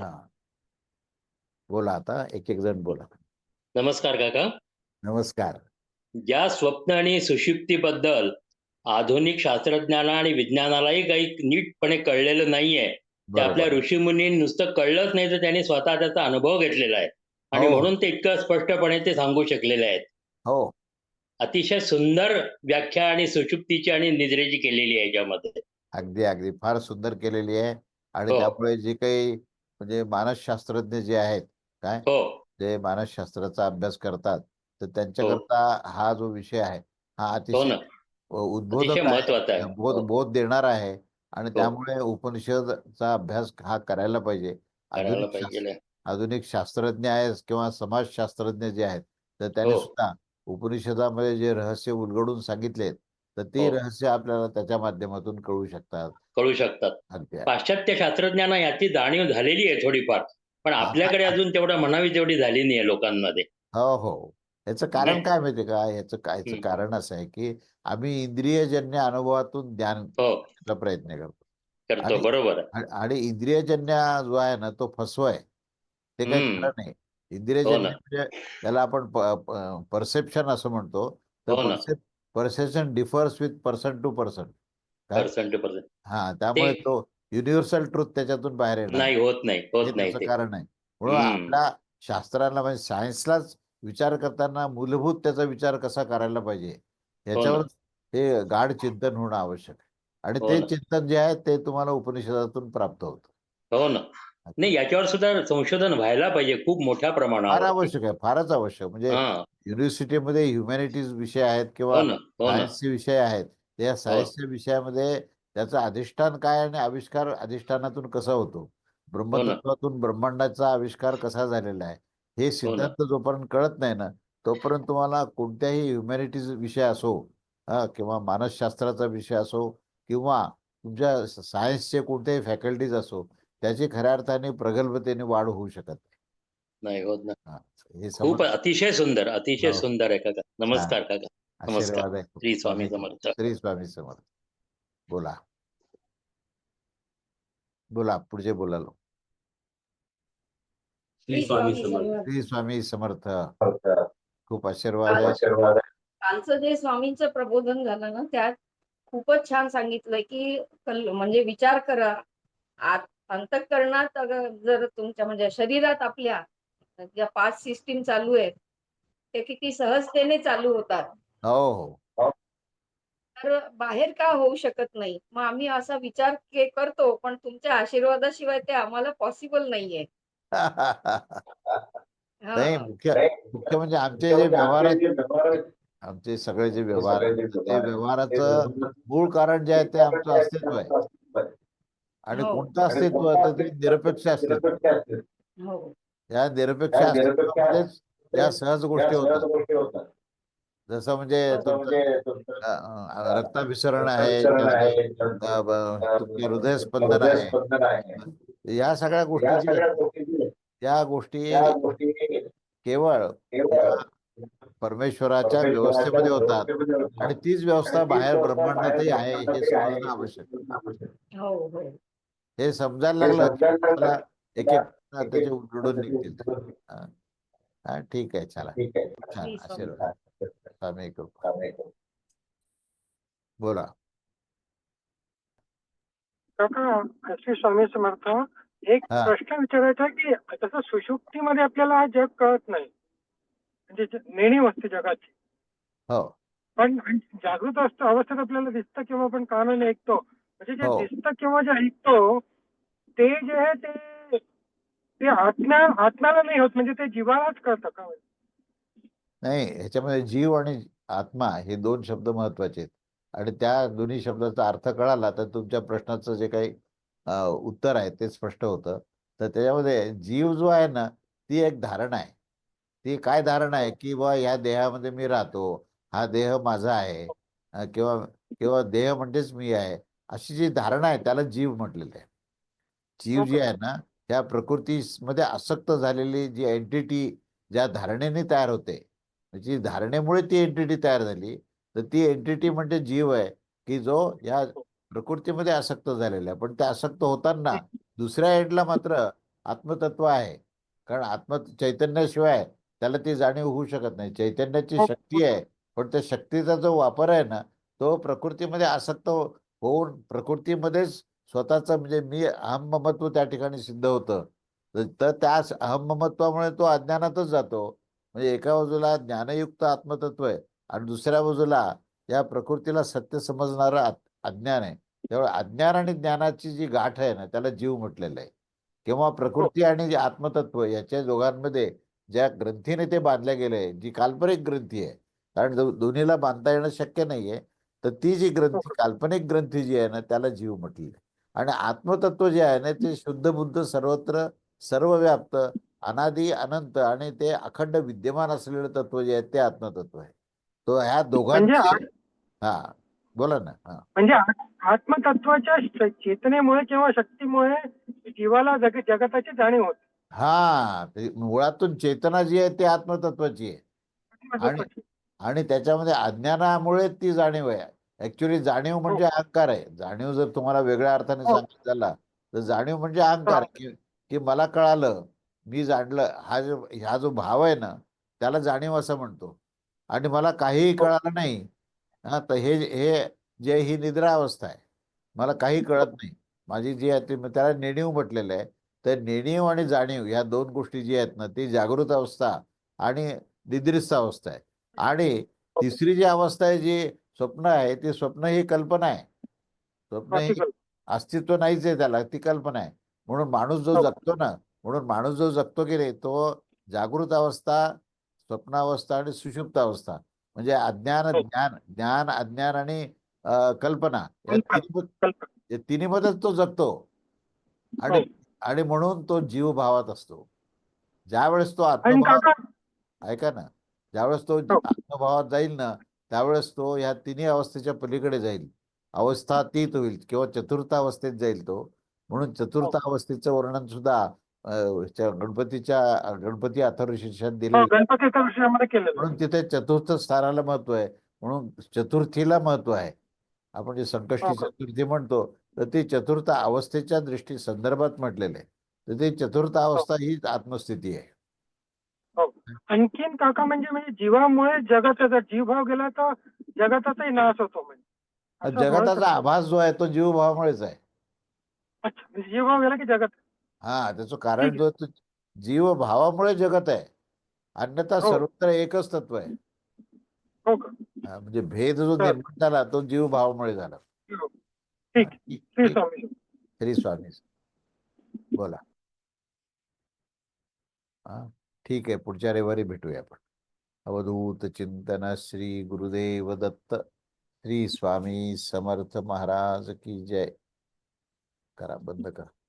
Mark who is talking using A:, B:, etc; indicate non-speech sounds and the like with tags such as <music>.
A: हा. बोला आता एक एक जण बोला.
B: नमस्कार काका.
A: नमस्कार.
B: ज्या स्वप्न आणि सुषुप्तीबद्दल आधुनिक शास्त्रज्ञाना आणि विज्ञानालाही काही नीटपणे कळलेलं नाहीये. ते आपल्या ऋषीमुनी नुसतं कळलंच नाही तर त्यांनी स्वतः त्याचा अनुभव घेतलेला आहे. आणि
A: हो.
B: म्हणून ते इतकं स्पष्टपणे ते सांगू शकलेले आहेत.
A: हो.
B: अतिशय सुंदर व्याख्या आणि सुषुप्तीची आणि निद्रेची केलेली आहे याच्यामध्ये.
A: अगदी अगदी. फार सुंदर केलेली आहे. आणि
B: हो.
A: त्यामुळे जे काही म्हणजे मानसशास्त्रज्ञ जे आहेत काय?
B: हो.
A: जे मानसशास्त्राचा अभ्यास करतात तर त्यांच्याकरता हा. जो विषय आहे हा
B: हो
A: अतिशय उद्बोधक महत्त्वाचा बोध
B: हो.
A: बोध देणार आहे आणि त्यामुळे उपनिषदचा अभ्यास हा करायला पाहिजे. आधुनिक आधुनिक शास्त्रज्ञ आहेत किंवा समाजशास्त्रज्ञ जे आहेत तर त्यांनी
B: हो.
A: सुद्धा उपनिषदामध्ये जे रहस्य उलगडून सांगितलेत तर ती
B: हो.
A: रहस्य आपल्याला त्याच्या माध्यमातून कळू शकतात.
B: कळू शकतात.
A: अगदी
B: पाश्चात्य शास्त्रज्ञांना याची जाणीव झालेली आहे थोडीफार. पण आपल्याकडे अजून तेवढं म्हणावी तेवढी झाली नाही लोकांमध्ये.
A: हो हो. याचं कारण
B: नाही.
A: काय माहितीये का? याचं काय याचं
B: हम्म.
A: कारण असं आहे की आम्ही इंद्रियजन्य अनुभवातून ज्ञान
B: हो.
A: प्रयत्न करतो.
B: करतो
A: आणि-
B: बरोबर आहे.
A: आणि- आणि इंद्रियजन्य जो आहे ना तो फसवा आहे. ते काही
B: हम्म.
A: खरं नाही. इंद्रियजन्य
B: हो ना.
A: म्हणजे त्याला आपण परसेप्शन असं म्हणतो
B: हो ना.
A: तर perception differs with person to person
B: percent to percent
A: हा त्यामुळे
B: ते-
A: तो युनिव्हर्सल ट्रुथ त्याच्यातून बाहेर येणार.
B: नाही होत नाही
A: हे
B: होत नाही
A: त्याचं
B: ते.
A: कारण आहे. म्हणून
B: हम्म.
A: आपल्या शास्त्राला म्हणजे सायन्सलाच विचार करताना मूलभूत त्याचा विचार कसा करायला पाहिजे? याच्यावर हे गाढ चिंतन होणं आवश्यक आहे. आणि
B: हो
A: ते
B: ना.
A: चिंतन जे आहे ते तुम्हाला उपनिषदातून प्राप्त होतं.
B: हो ना. नाही याच्यावर सुद्धा संशोधन व्हायला पाहिजे खूप मोठ्या
A: फार
B: प्रमाणावर
A: आवश्यक आहे फारच आवश्यक. म्हणजे
B: हा.
A: युनिव्हर्सिटीमध्ये ह्युमॅनिटीज विषय आहेत किंवा
B: हो ना हो ना.
A: सायन्सचे विषय आहेत त्या सायन्सच्या विषयामध्ये त्याचं अधिष्ठान काय आणि आविष्कार अधिष्ठानातून कसा होतो? ब्रह्मतत्वातून ब्रह्मांडाचा आविष्कार कसा झालेला आहे? हे सिद्धांत जोपर्यंत कळत नाही ना तोपर्यंत तुम्हाला कोणत्याही ह्युमॅनिटीज विषय असो हा, किंवा मानसशास्त्राचा विषय असो किंवा तुमच्या सायन्सचे कोणत्याही फॅकल्टीज असो त्याची खऱ्या अर्थाने प्रगल्भतेने वाढ होऊ शकत नाही.
B: होत ना
A: हा, हे
B: खूप अतिशय सुंदर अतिशय
A: हो.
B: सुंदर आहे काका. नमस्कार काका. नमस्कार.
A: आशीर्वाद आहे
B: श्री स्वामी समर्थ.
A: श्री स्वामी समर्थ. बोला. बोला पुढचे बोलालो
C: श्री स्वामी समर्थ.
A: श्री स्वामी समर्थ. खूप आशीर्वाद आहे.
D: कालचं जे स्वामींचं प्रबोधन झालं ना त्यात खूपच छान सांगितलंय की कल- म्हणजे विचार करा. आत अंतःकरणात अगर जर तुमच्या म्हणजे शरीरात आपल्या ज्या पाच सिस्टीम चालू आहेत ते किती सहजतेने चालू होतात.
A: हो हो.
D: तर बाहेर का होऊ शकत नाही? मग आम्ही असा विचार के- करतो पण तुमच्या आशीर्वादाशिवाय ते आम्हाला पॉसिबल नाहीये. <laughs> हा.
A: नाही मुख्य मुख्य म्हणजे आमचे जे व्यवहार आहेत. आमचे सगळे जे व्यवहार आहेत ते व्यवहाराचं मूळ कारण जे आहे ते आमचं अस्तित्व आहे. आणि
D: हो.
A: कोणतं अस्तित्व आहे? तर ते निरपेक्ष अस्तित्व.
D: हो.
A: या निरपेक्ष अस्तित्वामध्येच या सहज गोष्टी होतात. जसं म्हणजे तुमचं अ, अ, रक्ताभिसरण आहे अ, ब- तुमचे हृदयस्पंदन आहे. या सगळ्या गोष्टी त्या गोष्टी केवळ या परमेश्वराच्या व्यवस्थेमध्ये होतात. आणि तीच व्यवस्था बाहेर ब्रह्मांडातही आहे हे समजणं आवश्यक आहे.
D: हो हो.
A: हे समजायला लागलं एक एक त्याचे निघतील हा. हा, ठीक आहे चला. छान आशीर्वाद स्वामी. कृपा बोला.
E: श्री स्वामी समर्थ एक प्रश्न विचारायचा की तसं सुषुप्तीमध्ये आपल्याला हा जग कळत नाही. म्हणजे नेणीव असते जगाची.
A: हो.
E: पण जागृत असतो अवस्थेत आपल्याला दिसतं किंवा आपण कानाने ऐकतो. म्हणजे जे दिसतं किंवा जे ऐकतो ते जे आहे ते ते आत्म्या आत्म्याला नाही होत म्हणजे ते जीवालाच कळतं का
A: नाही ह्याच्यामध्ये जीव आणि आत्मा हे दोन शब्द महत्त्वाचे आहेत. आणि त्या दोन्ही शब्दाचा अर्थ कळाला तर तुमच्या प्रश्नाचं जे काही उत्तर आहे ते स्पष्ट होतं. तर त्याच्यामध्ये जीव जो आहे ना ती एक धारणा आहे. ती काय धारणा आहे की बा ह्या देहामध्ये मी राहतो हा देह माझा आहे किंवा किंवा देह म्हणजेच मी आहे अशी जी धारणा आहे त्याला जीव म्हटलेलं आहे. जीव जी आहे ना त्या प्रकृतीमध्ये आसक्त झालेली जी एंटिटी ज्या धारणेने तयार होते जी धारणेमुळे ती एंटिटी तयार झाली तर ती एंटिटी म्हणजे जीव आहे की जो या प्रकृतीमध्ये आसक्त झालेला आहे. पण ते आसक्त होताना <laughs> दुसऱ्या एंडला मात्र आत्मतत्व आहे. कारण आत्म चैतन्याशिवाय त्याला ती जाणीव होऊ शकत नाही. चैतन्याची
E: हो,
A: शक्ती आहे पण त्या शक्तीचा जो वापर आहे ना तो प्रकृतीमध्ये आसक्त हो- होऊन प्रकृतीमध्येच स्वतःचं म्हणजे मी अहममत्व त्या ठिकाणी सिद्ध होतं. तर- त्या अहममत्वामुळे तो अज्ञानातच जातो. म्हणजे एका बाजूला ज्ञानयुक्त आत्मतत्व आहे आणि दुसऱ्या बाजूला या प्रकृतीला सत्य समजणारं अज्ञान आहे. त्यामुळे अज्ञान आणि ज्ञानाची जी गाठ आहे ना त्याला जीव म्हटलेलं आहे. किंवा प्रकृती आणि जे आत्मतत्व याच्या दोघांमध्ये ज्या ग्रंथीने ते बांधल्या गेले जी काल्पनिक ग्रंथी आहे. कारण दोन्हीला बांधता येणं शक्य नाहीये. तर ती जी ग्रंथी काल्पनिक ग्रंथी जी आहे ना त्याला जीव म्हटलेलं आहे. आणि आत्मतत्व जे आहे ना ते शुद्ध बुद्ध सर्वत्र सर्वव्याप्त अनादी अनंत आणि ते अखंड विद्यमान असलेलं तत्व जे आहे ते आत्मतत्व आहे. तो ह्या दोघांचे
E: म्हणजे
A: हा बोला ना हा.
E: म्हणजे आत्मतत्वाच्या चेतनेमुळे किंवा शक्तीमुळे जीवाला जग जगताची जाणीव होते.
A: हा मुळातून चेतना जी आहे ती आत्मतत्वाची आहे. आणि त्याच्यामध्ये अज्ञानामुळे ती जाणीव आहे. ऍक्च्युली जाणीव म्हणजे अहंकार आहे. जाणीव जर तुम्हाला वेगळ्या अर्थाने
E: हो.
A: झाला तर जाणीव म्हणजे अहंकार
E: हो.
A: की की मला कळालं मी जाणलं हा जो हा जो भाव आहे ना त्याला जाणीव असं म्हणतो. आणि मला काहीही
E: हो.
A: कळालं नाही हा तर हे हे जे ही निद्रा अवस्था आहे मला काही कळत नाही. माझी जी आहे ती त्याला नेणीव म्हटलेलं आहे. तर नेणीव आणि जाणीव ह्या दोन गोष्टी जी आहेत ना ती जागृत अवस्था आणि निद्रिस्त अवस्था आहे. आणि तिसरी जी अवस्था आहे जी स्वप्न आहे ती स्वप्न ही कल्पना आहे स्वप्न ही. अस्तित्व नाहीच आहे त्याला ती कल्पना आहे म्हणून माणूस जो
E: हो.
A: जगतो ना म्हणून माणूस जो जगतो की नाही तो जागृत अवस्था स्वप्नावस्था आणि सुषुप्त अवस्था म्हणजे अज्ञान
E: हो.
A: ज्ञान ज्ञान अज्ञान आणि कल्पना या. तिन्ही तिन्हीमध्येच तो जगतो आणि
E: हो.
A: आणि म्हणून तो जीव भावात असतो ज्यावेळेस तो आत्मभावात
E: काका
A: ऐका ना ज्यावेळेस तो. आत्मभावात जाईल ना त्यावेळेस तो ह्या तिन्ही अवस्थेच्या पलीकडे जाईल. अवस्थातीत होईल किंवा चतुर्थ अवस्थेत जाईल तो. म्हणून चतुर्थ
E: हो.
A: अवस्थेचं वर्णन सुद्धा गणपतीच्या गणपती
E: हो गणपतीच्या विषयामध्ये केलेलं
A: म्हणून तिथे चतुर्थ स्थानाला महत्त्व आहे. म्हणून चतुर्थीला महत्त्व आहे. आपण जे संकष्टी
E: हो.
A: चतुर्थी म्हणतो तर ती चतुर्थ अवस्थेच्या दृष्टी संदर्भात म्हटलेलं आहे. तर ती चतुर्थ अवस्था ही आत्मस्थिती आहे.
E: आणखीन काका म्हणजे म्हणजे जीवामुळे जगाचा जीव भाव गेला तर जगाचाही नाश होतो म्हणजे.
A: जगताचा. आभास जो आहे तो जीवभावामुळेच आहे.
E: अच्छा म्हणजे जीव भाव गेला की जगत?
A: हा त्याचं कारण जो जीव भावामुळे जगत आहे. अन्यथा
E: हो.
A: सर्वत्र एकच तत्व आहे.
E: हो
A: म्हणजे भेद जो निर्माण झाला तो जीव भावामुळे झाला.
E: हो. श्री. स्वामी
A: श्री स्वामी बोला. हा. ठीक आहे पुढच्या रविवारी भेटूया आपण. अवधूत चिंतन श्री गुरुदेव दत्त श्री स्वामी समर्थ महाराज की जय. करा बंद करा.